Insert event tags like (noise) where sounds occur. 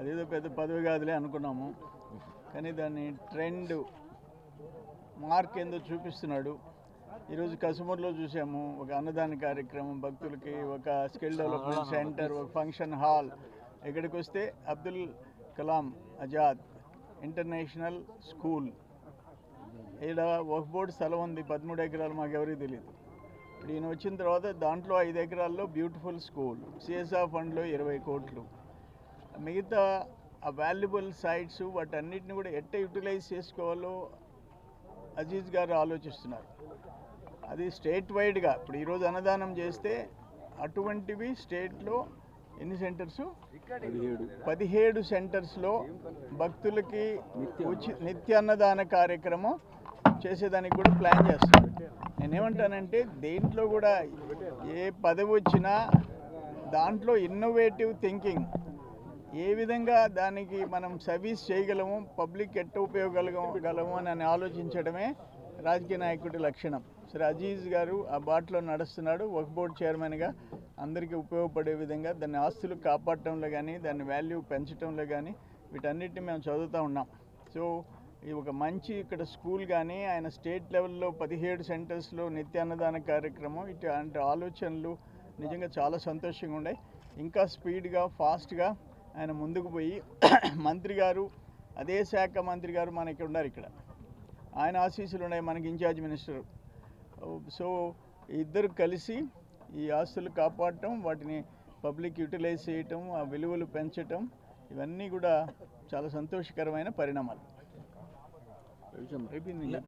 అదేదో పెద్ద పదవి కాదులే అనుకున్నాము. కానీ దాన్ని ట్రెండ్ మార్క్ ఏందో చూపిస్తున్నాడు. ఈరోజు కసుమూర్లో చూసాము. ఒక అన్నదాన కార్యక్రమం భక్తులకి ఒక స్కిల్ డెవలప్మెంట్ సెంటర్ ఒక ఫంక్షన్ హాల్. ఇక్కడికి వస్తే అబ్దుల్ కలాం ఆజాద్ ఇంటర్నేషనల్ స్కూల్. ఇక్కడ ఒక బోర్డు స్థలం ఉంది. పదమూడు ఎకరాలు మాకు ఎవరికి తెలియదు ఇప్పుడు ఈయన వచ్చిన తర్వాత దాంట్లో ఐదు ఎకరాల్లో బ్యూటిఫుల్ స్కూల్. సిఎస్ఆర్ ఫండ్లో ఇరవై కోట్లు. మిగతా ఆ వాల్యుబుల్ సైట్స్ వాటన్నిటిని కూడా ఎట్ట యూటిలైజ్ చేసుకోవాలో అజీజ్ గారు ఆలోచిస్తున్నారు. అది స్టేట్ వైడ్గా ఇప్పుడు ఈరోజు అన్నదానం చేస్తే అటువంటివి స్టేట్లో ఎన్ని సెంటర్స్ పదిహేడు. సెంటర్స్లో భక్తులకి ఉచి నిత్య అన్నదాన కార్యక్రమం చేసేదానికి కూడా ప్లాన్ చేస్తారు నేనేమంటానంటే దేంట్లో కూడా ఏ పదవి వచ్చినా దాంట్లో ఇన్నోవేటివ్ థింకింగ్ ఏ విధంగా దానికి మనం సర్వీస్ చేయగలము పబ్లిక్ ఎట్ట ఉపయోగగలగలము అని ఆలోచించడమే రాజకీయ నాయకుడి లక్షణం. సరే అజీజ్ గారు ఆ బాటలో నడుస్తున్నాడు ఒక బోర్డు చైర్మన్గా అందరికీ ఉపయోగపడే విధంగా దాన్ని ఆస్తులు కాపాడటంలో కానీ దాని వాల్యూ పెంచడంలో కానీ వీటన్నిటిని మేము చదువుతూ ఉన్నాం. సో ఇది ఒక మంచి ఇక్కడ స్కూల్ కానీ ఆయన స్టేట్ లెవెల్లో పదిహేడు సెంటర్స్లో నిత్య అన్నదాన కార్యక్రమం ఇట్లాంటి ఆలోచనలు నిజంగా చాలా సంతోషంగా ఉన్నాయి ఇంకా స్పీడ్గా ఫాస్ట్గా ఆయన ముందుకు పోయి (clears throat) మంత్రి గారు అదే శాఖ మంత్రి గారు మనకి ఉన్నారు ఇక్కడ. ఆయన ఆశీస్సులు ఉన్నాయి మనకి ఇన్ఛార్జ్ మినిస్టర్. సో ఇద్దరు కలిసి ఈ ఆస్తులు కాపాడటం వాటిని పబ్లిక్ యూటిలైజ్ చేయటం ఆ విలువలు పెంచటం ఇవన్నీ కూడా చాలా సంతోషకరమైన పరిణామాలు. అయిపోయింది